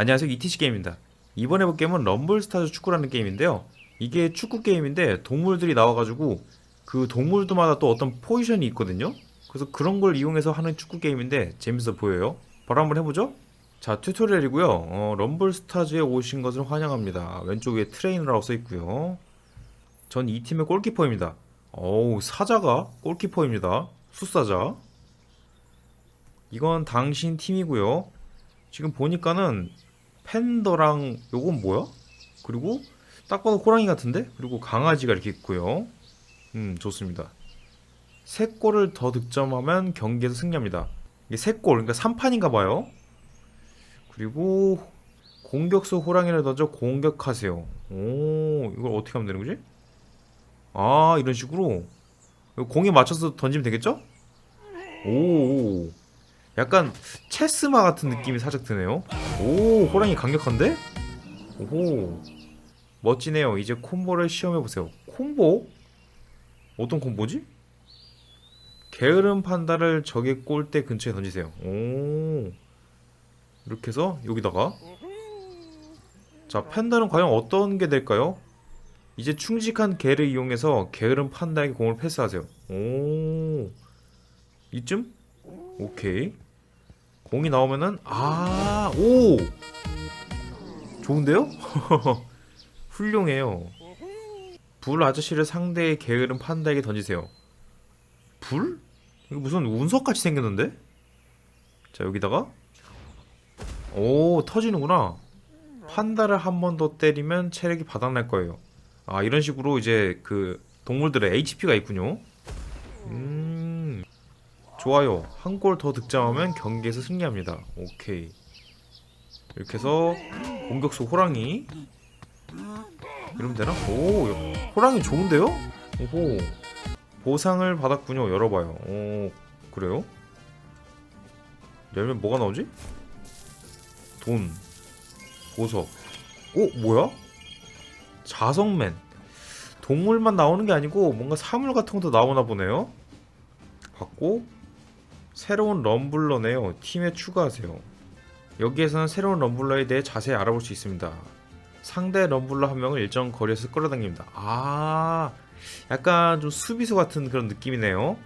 안녕하세요 이티시 게임입니다. 이번에 볼 게임은 럼블스타즈 축구라는 게임인데요. 이게 축구 게임인데 동물들이 나와가지고 그 동물들마다 또 어떤 포지션이 있거든요. 그래서 그런 걸 이용해서 하는 축구 게임인데 재밌어 보여요. 바로 한번 해보죠. 자 튜토리얼이고요. 어, 럼블스타즈에 오신 것을 환영합니다. 왼쪽에 트레이너라고 써 있고요. 전 이 팀의 골키퍼입니다. 어우 사자가 골키퍼입니다. 숫사자. 이건 당신 팀이고요. 지금 보니까는 팬더랑 요건 뭐야? 그리고 딱 봐도 호랑이 같은데? 그리고 강아지가 이렇게 있고요. 음, 좋습니다. 세 골을 더 득점하면 경기에서 승리합니다. 이게 세 골, 그러니까 3판인가 봐요. 그리고 공격수 호랑이를 던져 공격하세요. 오, 이걸 어떻게 하면 되는 거지? 아, 이런 식으로 공에 맞춰서 던지면 되겠죠? 오, 약간 체스마 같은 느낌이 살짝 드네요. 오, 호랑이 강력한데? 오호. 멋지네요. 이제 콤보를 시험해 보세요. 콤보? 어떤 콤보지? 게으름 판다를 적의 골대 근처에 던지세요. 오. 이렇게 해서 여기다가 자, 팬다는 과연 어떤 게 될까요? 이제 충직한 개를 이용해서 게으름 판다에게 공을 패스하세요. 오. 이쯤? 오케이. 공이 나오면은 아, 오. 좋은데요? 훌륭해요. 불 아저씨를 상대의 게으름 판다에게 던지세요. 불? 이거 무슨 운석 같이 생겼는데? 자, 여기다가 오, 터지는구나. 판다를 한 번 더 때리면 체력이 바닥날 거예요. 아, 이런 식으로 이제 그 동물들의 HP가 있군요. 음. 좋아요. 한 골 더 득점하면 경기에서 승리합니다. 오케이. 이렇게 해서 공격수 호랑이. 이러면 되나? 오, 호랑이 좋은데요? 오호. 보상을 받았군요. 열어봐요. 오, 그래요? 열면 뭐가 나오지? 돈, 보석. 오, 뭐야? 자성맨. 동물만 나오는 게 아니고 뭔가 사물 같은 것도 나오나 보네요. 받고 새로운 럼블러네요. 팀에 추가하세요. 여기에서는 새로운 럼블러에 대해 자세히 알아볼 수 있습니다. 상대 럼블러 한 명을 일정 거리에서 끌어당깁니다. 아, 약간 좀 수비수 같은 그런 느낌이네요.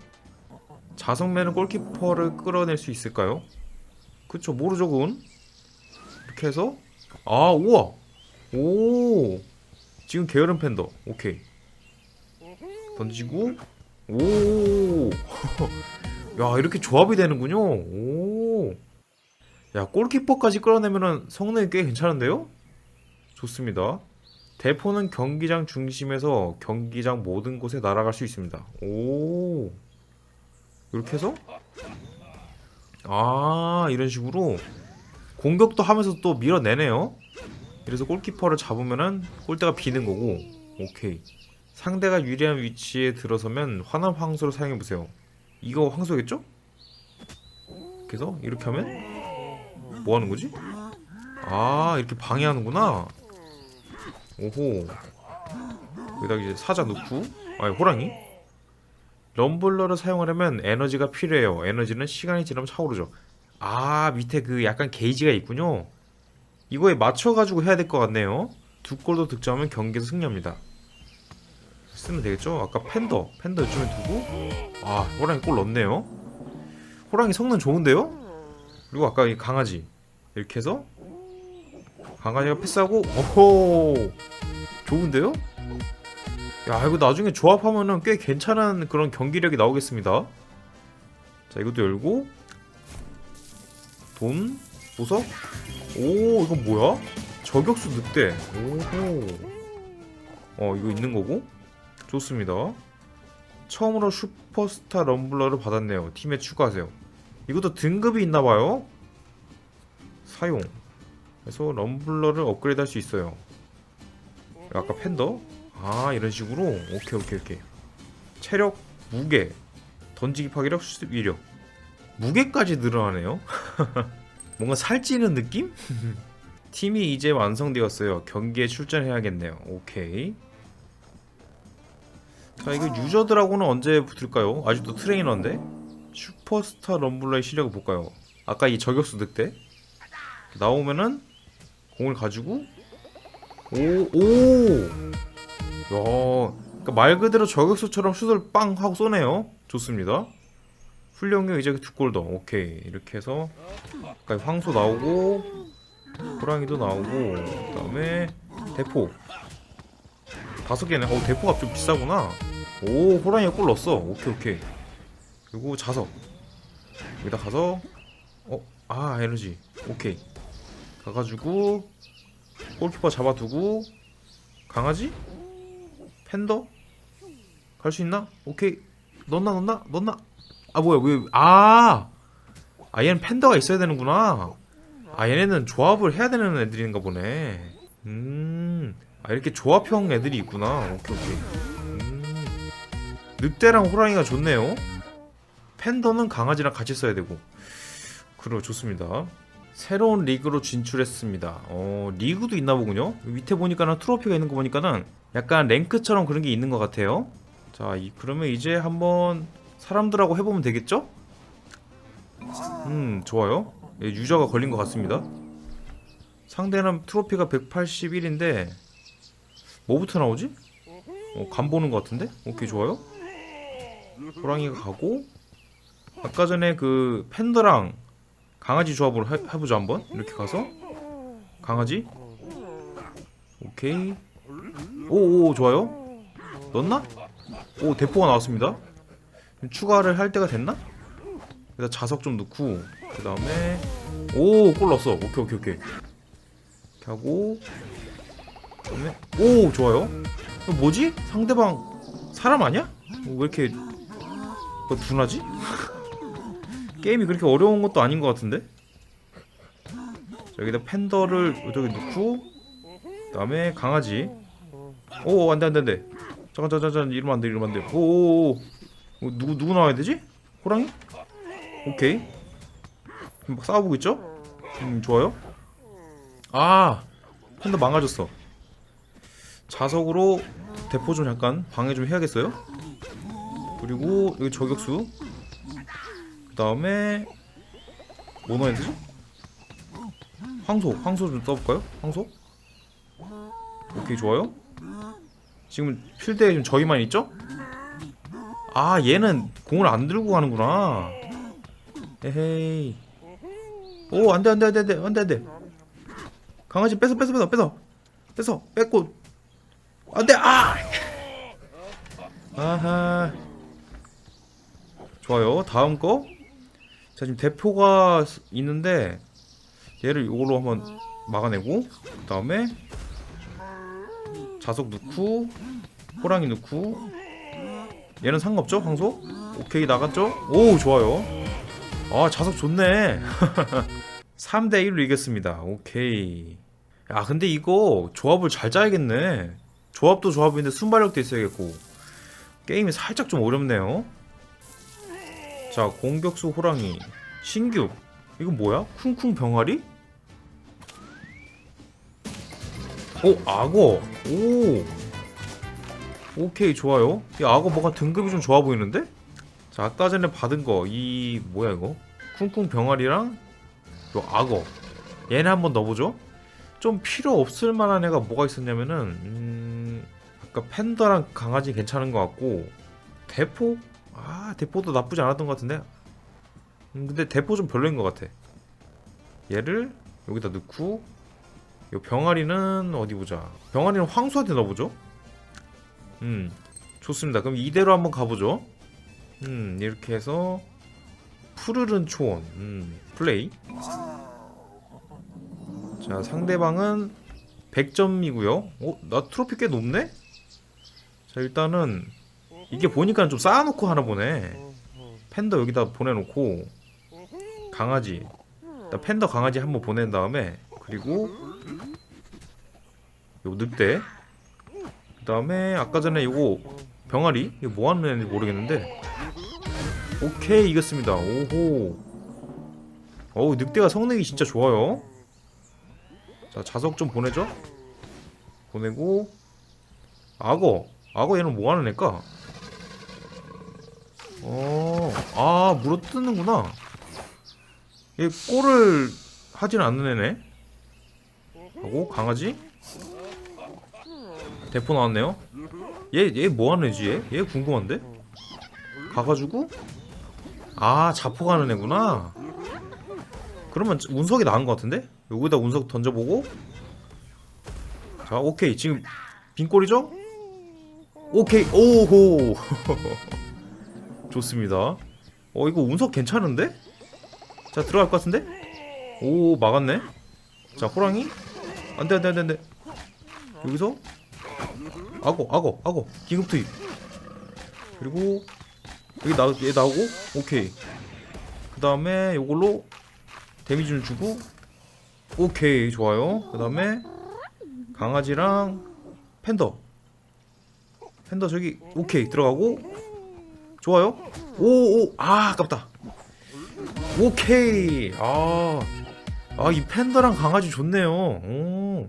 자성맨은 골키퍼를 끌어낼 수 있을까요? 그쵸, 모르죠, 그건. 이렇게 해서, 아, 우와! 오! 지금 게으른 팬더. 오케이. 던지고, 오! 야, 이렇게 조합이 되는군요. 오! 야, 골키퍼까지 끌어내면은 성능이 꽤 괜찮은데요? 좋습니다. 대포는 경기장 중심에서 경기장 모든 곳에 날아갈 수 있습니다. 오. 이렇게 해서 아, 이런 식으로 공격도 하면서 또 밀어내네요. 그래서 골키퍼를 잡으면은 골대가 비는 거고. 오케이. 상대가 유리한 위치에 들어서면 환한 황소를 사용해 보세요. 이거 황소겠죠? 그래서 이렇게 하면 뭐 하는 거지? 아, 이렇게 방해하는구나. 오호. 여기다 이제 사자 넣고, 아니 호랑이. 럼블러를 사용하려면 에너지가 필요해요. 에너지는 시간이 지나면 차오르죠. 아, 밑에 그 약간 게이지가 있군요. 이거에 맞춰가지고 해야 될 것 같네요. 두 골도 득점하면 경기에서 승리합니다. 쓰면 되겠죠? 아까 팬더, 팬더 이쯤에 두고, 아, 호랑이 골 넣었네요. 호랑이 성능 좋은데요? 그리고 아까 이 강아지 이렇게 해서 강아지가 패스하고 오호 좋은데요? 야 이거 나중에 조합하면은 꽤 괜찮은 그런 경기력이 나오겠습니다 자 이것도 열고 돈 보석 오 이건 뭐야? 저격수 늑대 오호 어 이거 있는 거고 좋습니다. 처음으로 슈퍼스타 럼블러를 받았네요. 팀에 추가하세요. 이것도 등급이 있나봐요. 사용. 그래서 럼블러를 업그레이드 할 수 있어요. 아까 팬더? 아 이런 식으로? 오케이 오케이 오케이. 체력 무게. 던지기 파괴력 수습 위력. 무게까지 늘어나네요. 뭔가 살찌는 느낌? 팀이 이제 완성되었어요. 경기에 출전해야겠네요. 오케이 자 이거 유저들하고는 언제 붙을까요? 아직도 트레이너인데 슈퍼스타 럼블러의 실력을 볼까요? 아까 이 저격수 늑대 나오면은 공을 가지고 오오 야, 그러니까 말 그대로 저격수처럼 슛을 빵 하고 쏘네요. 좋습니다. 훈련경 이제 두 골 더. 오케이 이렇게 해서 아까 황소 나오고 호랑이도 나오고 그다음에 대포 다섯 개네. 어 대포가 좀 비싸구나. 오 호랑이가 골 넣었어. 오케이 오케이. 그리고 자석. 여기다 가서 어 아 에너지. 오케이. 가가지고 골키퍼 잡아두고 강아지? 팬더? 갈 수 있나? 오케이. 넣나 넣나? 넣나? 아 뭐야 왜아아 아, 얘는 팬더가 있어야 되는구나. 아 얘네는 조합을 해야 되는 애들인가 보네. 음아 이렇게 조합형 애들이 있구나. 오케이 오케이. 음 늑대랑 호랑이가 좋네요 팬더는 강아지랑 같이 써야 되고 그럼 좋습니다 새로운 리그로 진출했습니다. 어, 리그도 있나 보군요. 밑에 보니까는 트로피가 있는 거 보니까는 약간 랭크처럼 그런 게 있는 것 같아요. 자, 이, 그러면 이제 한번 사람들하고 해보면 되겠죠? 음, 좋아요. 예, 유저가 걸린 것 같습니다. 상대는 트로피가 181인데 뭐부터 나오지? 어, 간 보는 것 같은데? 오케이, 좋아요. 호랑이가 가고 아까 전에 그 팬더랑 강아지 조합으로 해, 해보자 한번. 이렇게 가서. 강아지? 오케이. 오오 좋아요. 넣었나? 오 대포가 나왔습니다. 추가를 할 때가 됐나? 일단 자석 좀 넣고 그 다음에 오골 넣었어. 오케이 오케이 오케이. 이렇게 하고 그다음에 오 좋아요. 뭐지? 상대방 사람 아니야? 왜 이렇게 뭐 둔하지? 게임이 그렇게 어려운 것도 아닌 것 같은데? 자, 여기다 팬더를 저기 넣고 그 다음에 강아지 오 안돼 안돼 안돼 잠깐 잠깐 잠깐 이러면 안돼 이러면 안돼 오오오 누구 누구 나와야 되지? 호랑이? 오케이 막 싸워보고 있죠? 음 좋아요 아 팬더 망가졌어 자석으로 대포 좀 약간 방해 좀 해야겠어요? 그리고 여기 저격수 그 다음에 되지? 황소, 황소 좀 써볼까요? 황소? 오케이 좋아요. 지금 필드에 지금 저희만 있죠? 아 얘는 공을 안 들고 가는구나. 에헤이. 오 안돼 안돼 안돼 안돼 안돼 안돼. 강아지 뺏어 뺏어 뺏어 뺏어 뺏어 뺏고 안돼 아. 아하. 좋아요. 다음 거. 자 지금 대포가 스- 있는데 얘를 이걸로 한번 막아내고 그 다음에 자석 넣고 호랑이 넣고 얘는 상관없죠 황소? 오케이 나갔죠? 오 좋아요 아 자석 좋네 3대 1로 이겼습니다 오케이 야 근데 이거 조합을 잘 짜야겠네 조합도 조합인데 순발력도 있어야겠고 게임이 살짝 좀 어렵네요 자 공격수 호랑이. 신규. 이거 뭐야? 쿵쿵 병아리? 오 악어. 오. 오케이 좋아요. 이 악어 뭔가 등급이 좀 좋아 보이는데? 자 아까 전에 받은 거 이 뭐야 이거? 쿵쿵 병아리랑 요 악어. 얘네 한번 넣어보죠. 좀 필요 없을 만한 애가 뭐가 있었냐면은 음 아까 팬더랑 강아지 괜찮은 것 같고 대포 아 대포도 나쁘지 않았던 것 같은데? 음, 근데 대포 좀 별로인 것 같아. 얘를 여기다 넣고 요 병아리는 어디 보자. 병아리는 황소한테 넣어보죠. 음 좋습니다. 그럼 이대로 한번 가보죠. 음 이렇게 해서 푸르른 초원 음 플레이. 자 상대방은 100점이고요. 어? 나 트로피 꽤 높네? 자 일단은 이게 보니까 좀 쌓아놓고 하나 보네. 팬더 여기다 보내놓고 강아지. 팬더 강아지 한 번 보낸 다음에 그리고 요 늑대. 그 다음에 아까 전에 요거 병아리? 이거 뭐 하는 애인지 모르겠는데. 오케이 이겼습니다. 오호. 어우 늑대가 성능이 진짜 좋아요. 자 자석 좀 보내죠? 보내고. 악어. 악어 얘는 뭐 하는 애일까 어 아 물어 뜯는구나. 얘 골을 하진 않는 애네. 하고 강아지? 대포 나왔네요. 얘 얘 뭐하는 애지 얘? 얘 궁금한데? 가가지고? 아 자포 가는 애구나. 그러면 운석이 나은 것 같은데? 여기다 운석 던져보고. 자 오케이. 지금 빈골이죠? 오케이. 오호 좋습니다. 어 이거 운석 괜찮은데? 자 들어갈 것 같은데? 오 막았네. 자 호랑이? 안돼 안돼 안돼 안돼. 여기서? 악어 악어 악어. 긴급 투입. 그리고 여기 나, 얘 나오고 오케이. 그 다음에 요걸로 데미지를 주고 오케이 좋아요. 그 다음에 강아지랑 팬더. 팬더 저기 오케이 들어가고 좋아요 오 오 아 아깝다 오케이 아 아, 이 팬더랑 강아지 좋네요. 오.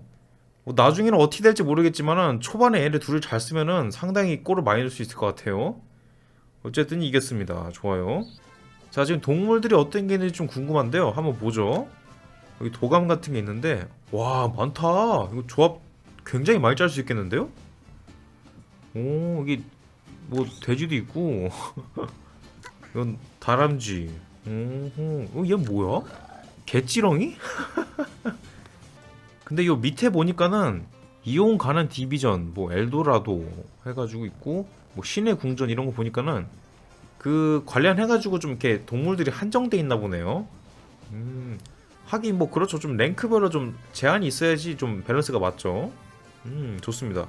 뭐 나중에는 어떻게 될지 모르겠지만은 초반에 얘를 둘을 잘 쓰면은 상당히 골을 많이 넣을 수 있을 것 같아요. 어쨌든 이겼습니다. 좋아요. 자, 지금 동물들이 어떤 게 있는지 좀 궁금한데요. 한번 보죠. 여기 도감 같은 게 있는데 와, 많다. 이거 조합 굉장히 많이 짤 수 있겠는데요? 오, 여기 뭐 돼지도 있고 이건 다람쥐. 오호. 어, 얘 뭐야? 개찌렁이? 근데 요 밑에 보니까는 이용 가는 디비전, 뭐 엘도라도 해가지고 있고 뭐 신의 궁전 이런 거 보니까는 그 관련해가지고 좀 이렇게 동물들이 한정돼 있나 보네요. 음, 하긴 뭐 그렇죠. 좀 랭크별로 좀 제한이 있어야지 좀 밸런스가 맞죠. 음, 좋습니다.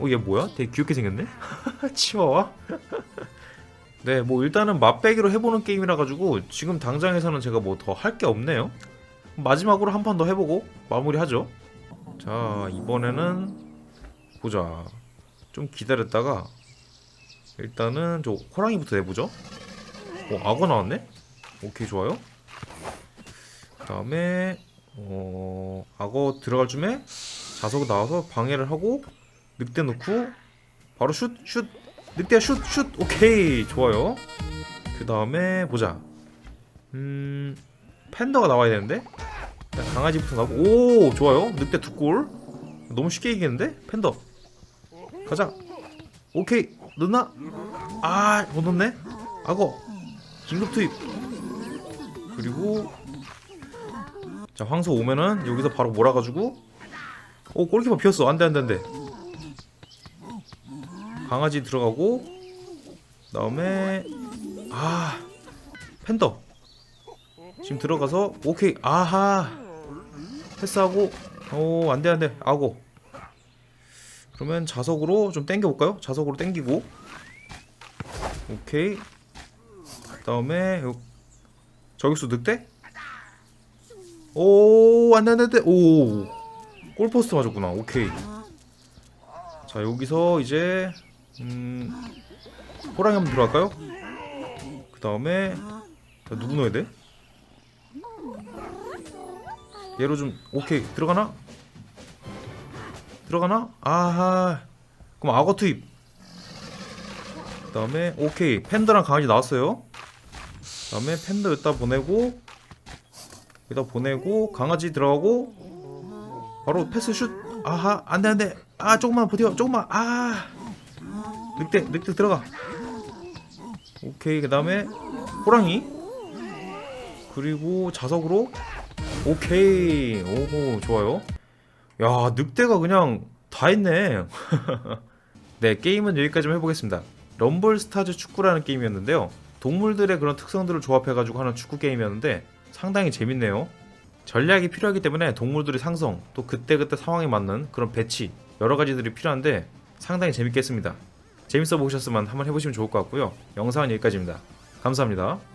어, 얘 뭐야? 되게 귀엽게 생겼네? 치와와? 네, 뭐 일단은 맛배기로 해보는 게임이라 가지고 지금 당장에서는 제가 뭐 더 할 게 없네요. 마지막으로 한 판 더 해보고 마무리하죠. 자, 이번에는 보자. 좀 기다렸다가 일단은 저 호랑이부터 내보죠. 어, 악어 나왔네? 오케이, 좋아요. 그 다음에 어, 악어 들어갈 쯤에 자석 나와서 방해를 하고 늑대 넣고 바로 슛, 슛, 늑대 슛, 슛, 오케이, 좋아요. 그 다음에 보자. 음, 팬더가 나와야 되는데. 강아지부터 나오고, 오, 좋아요. 늑대 두 골. 너무 쉽게 이기는데? 팬더. 가자. 오케이, 넣나? 아, 못 넣네. 악어. 긴급 투입. 그리고 자 황소 오면은 여기서 바로 몰아가지고 오 골키퍼 비었어 안돼 안돼 안돼 강아지 들어가고 그다음에 아 팬더. 지금 들어가서 오케이 아하. 패스하고 오 안돼 안돼. 아고. 그러면 자석으로 좀 당겨 볼까요? 자석으로 당기고. 오케이. 그다음에 요 저격수 늑대? 오 안돼 안돼 안돼. 오 골포스트 맞았구나. 오케이. 자 여기서 이제 음 호랑이 한번 들어갈까요? 그 다음에 누구 넣어야 돼? 얘로 좀 오케이 들어가나? 들어가나? 아하 그럼 악어 투입 그 다음에 오케이 팬더랑 강아지 나왔어요 그 다음에 팬더 여기다 보내고 여기다 보내고 강아지 들어가고 바로 패스 슛 아하 안돼 안돼 아 조금만 버텨 조금만 아 늑대 늑대 들어가. 오케이 그 다음에 호랑이. 그리고 자석으로. 오케이. 오호 좋아요. 야 늑대가 그냥 다 했네. 네 게임은 여기까지만 해보겠습니다. 럼블 스타즈 축구라는 게임이었는데요. 동물들의 그런 특성들을 조합해가지고 하는 축구 게임이었는데 상당히 재밌네요. 전략이 필요하기 때문에 동물들의 상성 또 그때그때 상황에 맞는 그런 배치 여러 가지들이 필요한데 상당히 재밌게 했습니다 재밌어 보셨으면 한번 해보시면 좋을 것 같고요. 영상은 여기까지입니다. 감사합니다